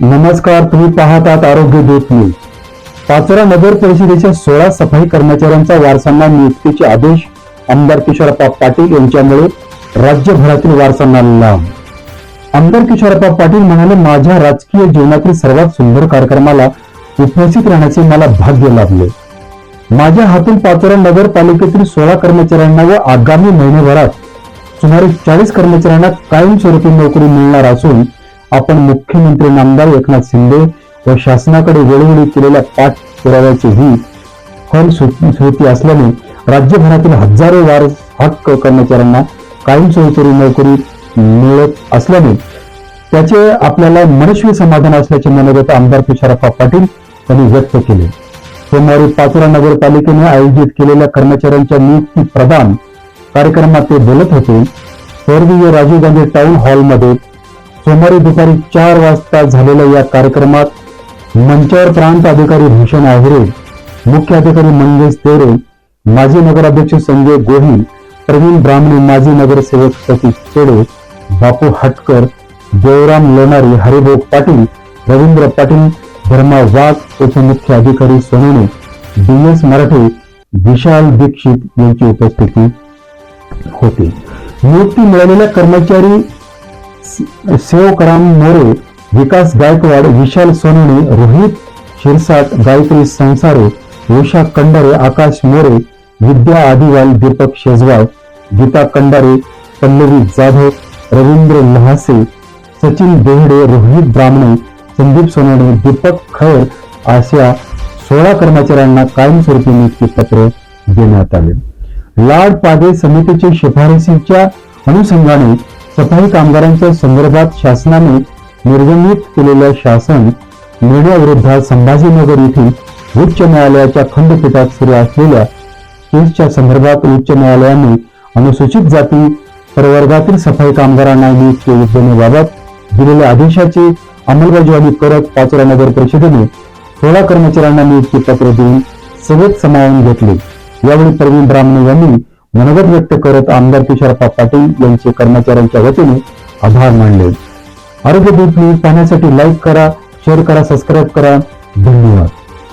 नमस्कार तुम्ही पाहतात आरोग्य दूत न्यूज. पाचोरा नगर परिषदेच्या सोळा सफाई कर्मचाऱ्यांचा वारसांना नियुक्तीचे आदेश. आमदार किशोरप्पा पाटील यांच्यामुळे राज्यभरातील वारसांना लाभ आमदार किशोरप्पा पाटील म्हणाले माझ्या राजकीय जीवनातील सर्वात सुंदर कार्यक्रमाला उपस्थित राहण्याचे मला भाग्य लाभले. माझ्या हातून पाचोरा नगरपालिकेतील सोळा कर्मचाऱ्यांना व आगामी महिन्याभरात सुमारे चाळीस कर्मचाऱ्यांना कायमस्वरूपी नोकरी मिळणार असून आपण मुख्यमंत्री नामदार एकनाथ शिंदे व शासनाकडे वेळोवेळी केलेल्या पाठपुराव्याची ही होती असल्याने राज्यभरातील हजारो वार हक्क कर्मचाऱ्यांना कायमस्वरूपी नोकरी मिळत असल्याने त्याचे आपल्याला मनस्वी समाधान असल्याचे मनोगत आमदार तुषारप्पा पाटील यांनी व्यक्त केले. सोमवारी पाचोरा नगरपालिकेने आयोजित केलेल्या कर्मचाऱ्यांच्या नियुक्ती प्रदान कार्यक्रमात ते बोलत होते. स्वर्गीय राजीव गांधी टाउन हॉलमध्ये सोमवारी दुपारी चार वाजता झालेल्या या कार्यक्रमात मंचावर प्रांत अधिकारी भूषण आहिरे मुख्य अधिकारी मंगेश तेरे माजी नगराध्यक्ष संजय गोहिल प्रवीण ब्राह्मणे माजी नगरसेवक सतीश चेडे बापू हटकर देवराम लोणारी हरिभाऊ पाटील रवींद्र पाटील धर्मा वाघ उपमुख्य अधिकारी सोनवणे डी एस मराठे विशाल दीक्षित यांची उपस्थिती होती. नियुक्ती मिळालेल्या कर्मचारी सेवकराम मोरे विकास गायकवाड विशाल सोनवणे रोहित शिरसाट गायत्री संसारे उषा कंडारे आकाश मोरे विद्या आदिवाल दीपक शेजवाळ गीता कंडारे पल्लवी जाधव रवींद्र लहासे सचिन बेहडे रोहित ब्राह्मणे संदीप सोनवणे दीपक खैर अशा सोळा कर्मचाऱ्यांना कायमस्वरूपी नियुक्ती पत्र देण्यात आले. लाड पादे समितीच्या शिफारसीच्या अनुषंगाने सफाई कामगारांच्या संदर्भात शासनाने निर्गमित केलेल्या शासन निर्णयाविरोधात संभाजीनगर येथील उच्च न्यायालयाच्या खंडपीठात सुरू असलेल्या केसच्या संदर्भात उच्च न्यायालयाने अनुसूचित जाती प्रवर्गातील सफाई कामगारांना नियुक्ती देण्याबाबत दिलेल्या आदेशाची अंमलबजावणी करत पाचोरा नगर परिषदेने सोळा कर्मचाऱ्यांना नियुक्ती पत्र देऊन सभेत समावून घेतले. यावेळी प्रवीण ब्राह्मणे यांनी मनोगत व्यक्त करत आमदार तुषारप्पा पाटील यांचे कर्मचाऱ्यांच्या वतीने आभार मानले. आरोग्य दूत न्यूज पाहण्यासाठी लाईक करा शेअर करा सबस्क्राईब करा. धन्यवाद.